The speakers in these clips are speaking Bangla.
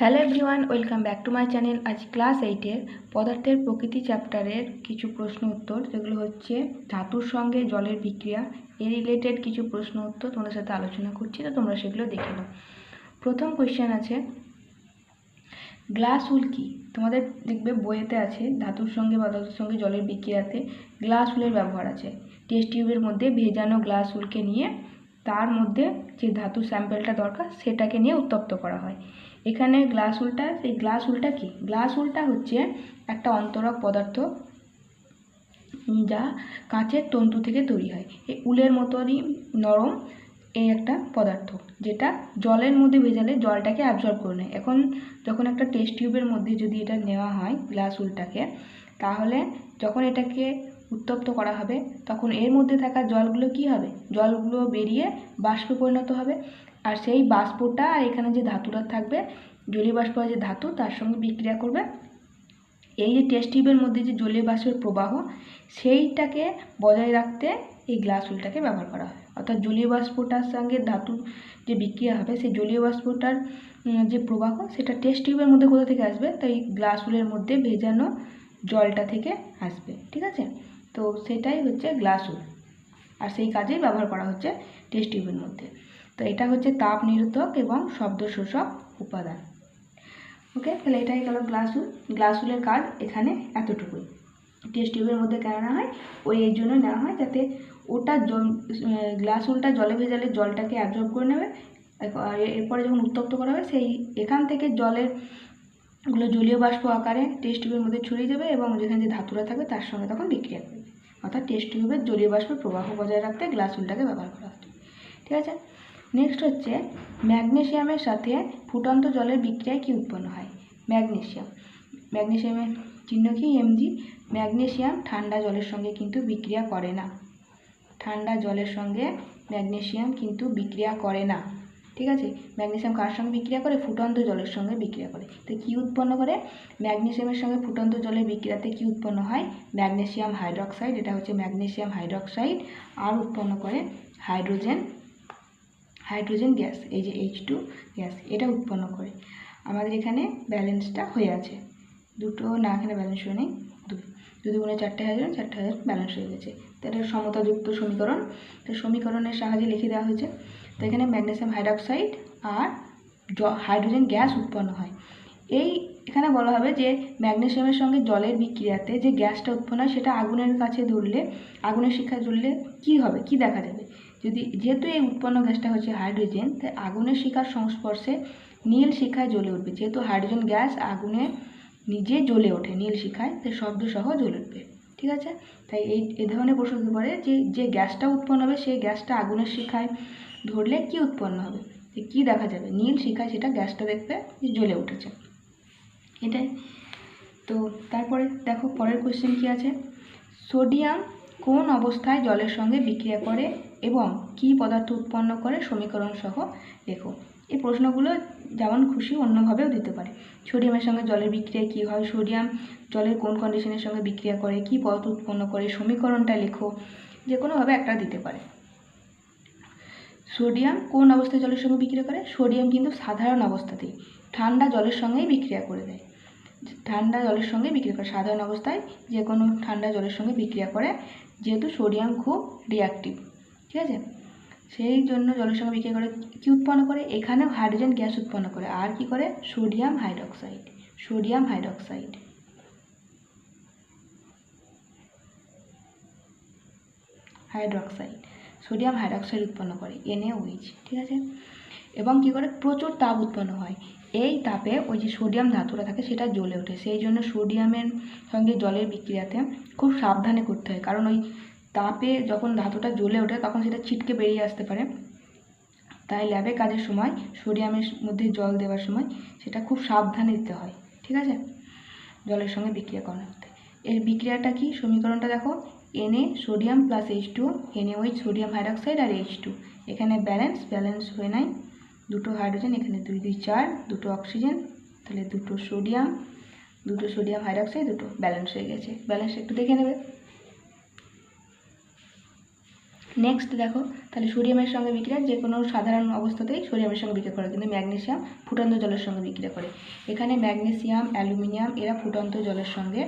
Hello everyone, welcome back to my channel. আজ ক্লাস এইটের পদার্থের প্রকৃতি চ্যাপ্টারের কিছু প্রশ্ন উত্তর, যেগুলো হচ্ছে ধাতুর সঙ্গে জলের বিক্রিয়া এর রিলেটেড কিছু প্রশ্ন উত্তর তোমাদের সাথে আলোচনা করছি, তো তোমরা সেগুলো দেখে নাও। প্রথম কোয়েশ্চেন আছে, গ্লাস উল কি? তোমাদের দেখবে বইয়েতে আছে, ধাতুর সঙ্গে বা ধাতুর সঙ্গে জলের বিক্রিয়াতে গ্লাস উলের ব্যবহার আছে। টেস্ট টিউবের মধ্যে ভেজানো গ্লাস উলকে নিয়ে তার মধ্যে যে ধাতুর স্যাম্পেলটা দরকার সেটাকে নিয়ে উত্তপ্ত করা হয়। এখানে গ্লাস উলটা সেই গ্লাস উলটা কি? গ্লাস উলটা হচ্ছে একটা অন্তরক পদার্থ যা কাঁচের তন্তু থেকে তৈরি হয়। এই উলের মতনই নরম এই একটা পদার্থ যেটা জলের মধ্যে ভেজালে জলটাকে অ্যাবজর্ব করে নেয়। এখন যখন একটা টেস্ট টিউবের মধ্যে যদি এটা নেওয়া হয় গ্লাস উলটাকে, তাহলে যখন এটাকে উত্তপ্ত করা হবে, তখন এর মধ্যে থাকা জলগুলো কি হবে? জলগুলো বেরিয়ে বাষ্পে পরিণত হবে। আর সেই বাষ্পটা আর এখানে যে ধাতুটা থাকবে, জলীয় বাষ্প যে ধাতু, তার সঙ্গে বিক্রিয়া করবে। এই যে টেস্ট টিউবের মধ্যে যে জলীয় বাষ্পের প্রবাহ, সেইটাকে বজায় রাখতে এই গ্লাস উলটাকে ব্যবহার করা হয়। অর্থাৎ জলীয় বাষ্পটার সঙ্গে ধাতু যে বিক্রিয়া হবে, সেই জলীয় বাষ্পটার যে প্রবাহ, সেটা টেস্ট টিউবের মধ্যে কোথা থেকে আসবে? তাই গ্লাস উলের মধ্যে ভেজানো জলটা থেকে আসবে। ঠিক আছে? তো সেটাই হচ্ছে গ্লাস উল আর সেই কাজেই ব্যবহার করা হচ্ছে টেস্ট টিউবের মধ্যে। তো এটা হচ্ছে তাপ নিরোধক এবং শব্দ শোষক উপাদান। ওকে তাহলে এটাই গেল গ্লাস উল গ্লাস উলের কাজ এখানে এতটুকুই। টেস্ট টিউবের মধ্যে কেন নেওয়া হয়? ওই এই জন্য নেওয়া হয় যাতে ওটা জল গ্লাস উলটা জলে ভেজালে জলটাকে অ্যাবজর্ব করে নেবে। এরপরে যখন উত্তপ্ত করা হবে, সেই এখান থেকে জলের গুলো জলীয় বাষ্প আকারে টেস্ট টিউবের মধ্যে ছড়িয়ে যাবে এবং যেখানে যে ধাতুরা থাকবে তার সঙ্গে তখন বিক্রিয়া করবে। অর্থাৎ টেস্ট টিউবের জলীয় বাষ্পের প্রবাহ বজায় রাখতে গ্লাস উলটাকে ব্যবহার করা হচ্ছে ঠিক আছে? নেক্সট হচ্ছে ম্যাগনেসিয়ামের সাথে ফুটন্ত জলের বিক্রিয়ায় কি উৎপন্ন হয়? ম্যাগনেসিয়াম ম্যাগনেসিয়ামের চিহ্ন কি? এমজি ম্যাগনেসিয়াম ঠান্ডা জলের সঙ্গে কিন্তু বিক্রিয়া করে না। ঠান্ডা জলের সঙ্গে ম্যাগনেসিয়াম কিন্তু বিক্রিয়া করে না। ঠিক আছে? ম্যাগনেসিয়াম কার সঙ্গে বিক্রিয়া করে? ফুটন্ত জলের সঙ্গে বিক্রিয়া করে। তো কী উৎপন্ন করে? ম্যাগনেসিয়ামের সঙ্গে ফুটন্ত জলের বিক্রিয়াতে কী উৎপন্ন হয়? ম্যাগনেসিয়াম হাইড্রক্সাইড, এটা হচ্ছে ম্যাগনেসিয়াম হাইড্রক্সাইড, আর উৎপন্ন করে হাইড্রোজেন হাইড্রোজেন গ্যাস, এই যে এইচ টু গ্যাস, এটা উৎপন্ন করে। আমাদের এখানে ব্যালেন্সটা হয়ে আছে। দুটো না, এখানে ব্যালেন্স হয়ে নেই দুটো যদি গুণে চারটে হাজার চারটে হাজার ব্যালেন্স হয়ে গেছে। তো এটা সমতাযুক্ত সমীকরণ। তো সমীকরণের সাহায্যে লিখে দেওয়া হয়েছে তো এখানে ম্যাগনেসিয়াম হাইড্রক্সাইড আর হাইড্রোজেন গ্যাস উৎপন্ন হয়। এই এখানে বলা হবে যে ম্যাগনেসিয়ামের সঙ্গে জলের বিক্রিয়াতে যে গ্যাসটা উৎপন্ন হয়, সেটা আগুনের কাছে ধরলে, আগুনের শিখায় ধরলে কি হবে? কি দেখা যাবে? যদি, যেহেতু এই উৎপন্ন গ্যাসটা হচ্ছে হাইড্রোজেন, তাই আগুনের শিখার সংস্পর্শে নীল শিখায় জ্বলে উঠবে। যেহেতু হাইড্রোজেন গ্যাস আগুনে নিজে জ্বলে ওঠে নীল শিখায়, তাই শব্দ সহ জ্বলে উঠবে। ঠিক আছে? তাই এই এ ধরনের প্রশ্ন হতে পারে যে যে গ্যাসটা উৎপন্ন হবে, সেই গ্যাসটা আগুনের শিখায় ধরলে কি উৎপন্ন হবে? কী দেখা যাবে? নীল শিখায় সেটা গ্যাসটা দেখবে জ্বলে উঠেছে। এটাই। তো তারপরে দেখো পরের কোশ্চেন কি আছে? সোডিয়াম কোন অবস্থায় জলের সঙ্গে বিক্রিয়া করে এবং কী পদার্থ উৎপন্ন করে? সমীকরণ সহ লেখো। এই প্রশ্নগুলো যেমন খুশি অন্যভাবেও দিতে পারে। সোডিয়ামের সঙ্গে জলের বিক্রিয়া কী হয়? সোডিয়াম জলের কোন কন্ডিশনের সঙ্গে বিক্রিয়া করে? কী পদার্থ উৎপন্ন করে? সমীকরণটা লেখো। যে কোনোভাবে একটা দিতে পারে। সোডিয়াম কোন অবস্থায় জলের সঙ্গে বিক্রিয়া করে? সোডিয়াম কিন্তু সাধারণ অবস্থাতেই। ঠান্ডা জলের সঙ্গেই বিক্রিয়া করে দেয়। ঠান্ডা জলের সঙ্গে বিক্রিয়া করে। সাধারণ অবস্থায় যে কোনো ঠান্ডা জলের সঙ্গে বিক্রিয়া করে। যেহেতু সোডিয়াম খুব রিয়াক্টিভ ঠিক আছে? সেই জন্য জলের সঙ্গে বিক্রিয়া করে কী উৎপন্ন করে? এখানেও হাইড্রোজেন গ্যাস উৎপন্ন করে। আর কি করে? Sodium hydroxide sodium hydroxide hydroxide sodium hydroxide উৎপন্ন করে। এনএওইচ ঠিক আছে? এবং কি করে? প্রচুর তাপ উৎপন্ন হয়। এই তাপে ওই যে সোডিয়াম ধাতুটা থাকে, সেটা জ্বলে ওঠে। সেই জন্য সোডিয়ামের সঙ্গে জলের বিক্রিয়াতে খুব সাবধানে করতে হয়। কারণ ওই তাপে যখন ধাতুটা জ্বলে ওঠে, তখন সেটা ছিটকে বেরিয়ে আসতে পারে। তাই ল্যাবে কাজের সময় সোডিয়ামের মধ্যে জল দেওয়ার সময় সেটা খুব সাবধানে দিতে হয়, ঠিক আছে? জলের সঙ্গে বিক্রিয়া করাতে এর বিক্রিয়াটা কি? সমীকরণটা দেখো N A sodium plus H two N A O H sodium hydroxide R H two এখানে ব্যালেন্স ব্যালেন্স হয়ে নাই। দুটো হাইড্রোজেন এখানে দুই দুই, চার, দুটো অক্সিজেন তাহলে দুটো সোডিয়াম দুটো সোডিয়াম হাইড্রক্সাইড দুটো ব্যালেন্স হয়ে গেছে। ব্যালেন্স একটু দেখে নেবে। নেক্সট দেখো, তাহলে সোডিয়ামের সঙ্গে বিক্রিয়া যে কোনো সাধারণ অবস্থাতেই সোডিয়ামের সঙ্গে বিক্রিয়া করে, কিন্তু ম্যাগনেশিয়াম ফুটন্ত জলের সঙ্গে বিক্রিয়া করে। এখানে ম্যাগনেশিয়াম অ্যালুমিনিয়াম এরা ফুটন্ত জলের সঙ্গে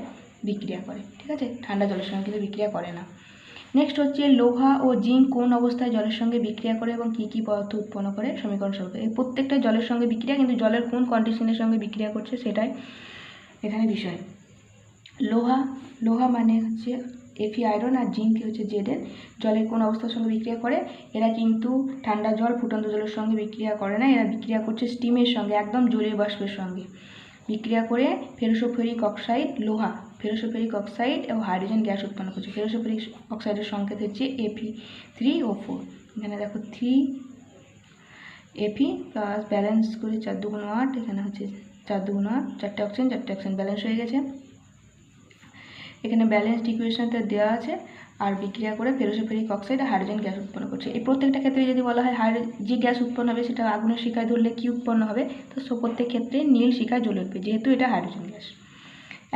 বিক্রিয়া করে, ঠিক আছে? ঠান্ডা জলের সঙ্গে কিন্তু বিক্রিয়া করে না। নেক্সট হচ্ছে লোহা ও জিঙ্ক কোন অবস্থায় জলের সঙ্গে বিক্রিয়া করে এবং কী কী পদার্থ উৎপন্ন করে? সমীকরণ স্বরূপ এই প্রত্যেকটা জলের সঙ্গে বিক্রিয়া, কিন্তু জলের কোন কন্ডিশনের সঙ্গে বিক্রিয়া করছে সেটাই এখানে বিষয়। লোহা লোহা মানে হচ্ছে এফি আয়রন আর জিঙ্ক হচ্ছে জেডেন জলের কোন অবস্থার সঙ্গে বিক্রিয়া করে, এরা কিন্তু ঠান্ডা জল, ফুটন্ত জলের সঙ্গে বিক্রিয়া করে না, এরা বিক্রিয়া করছে স্টিমের সঙ্গে, একদম জলীয় বাষ্পের সঙ্গে। বিক্রিয়া করে ফেরোসোফেরিক অক্সাইড লোহা ফেরোসোফেরিক অক্সাইড এবং হাইড্রোজেন গ্যাস উৎপন্ন করছে। ফেরোসোফেরিক অক্সাইডের সংকেত হচ্ছে এফি থ্রি ও ফোর এখানে দেখো থ্রি এপি প্লাস ব্যালেন্স করে চার দুগুণ আট, এখানে হচ্ছে চার দুগুণ আট, চারটে অক্সিজেন চারটে অক্সিজেন ব্যালেন্স হয়ে গেছে। এখানে ব্যালেন্সড ইকুয়েশনটা দেওয়া আছে আর বিক্রিয়া করে ফেরোসোফেরিক অক্সাইড হাইড্রোজেন গ্যাস উৎপন্ন করছে। এই প্রত্যেকটা ক্ষেত্রে যদি বলা হয় হাইড্রো যে গ্যাস উৎপন্ন হবে সেটা আগুনের শিকায় ধরলে কী উৎপন্ন হবে? তো সো প্রত্যেক ক্ষেত্রে নীল শিকায় জ্বলে উঠবে, যেহেতু এটা হাইড্রোজেন গ্যাস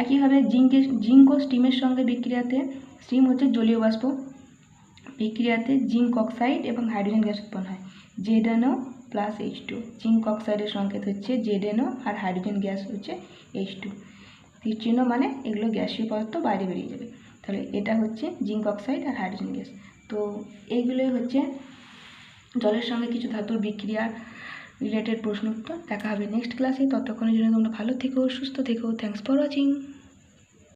একইভাবে জিঙ্কের জিঙ্ক ও স্টিমের সঙ্গে বিক্রিয়াতে স্টিম হচ্ছে জলীয় বাষ্প। বিক্রিয়াতে জিঙ্ক অক্সাইড এবং হাইড্রোজেন গ্যাস উৎপন্ন হয়। Z N O plus H two zinc অক্সাইডের সংকেত হচ্ছে জেডেনও আর হাইড্রোজেন গ্যাস হচ্ছে এইচ টু চিহ্ন মানে এগুলো গ্যাসীয় পদার্থ বাইরে বেরিয়ে যাবে। তাহলে এটা হচ্ছে জিঙ্ক অক্সাইড আর হাইড্রোজেন গ্যাস। তো এইগুলোই হচ্ছে জলের সঙ্গে কিছু ধাতুর বিক্রিয়ার রিলেটেড প্রশ্ন উত্তর। দেখা হবে নেক্সট ক্লাসে ততক্ষণের জন্য তোমরা ভালো থেকো, সুস্থ থেকো। Thanks for watching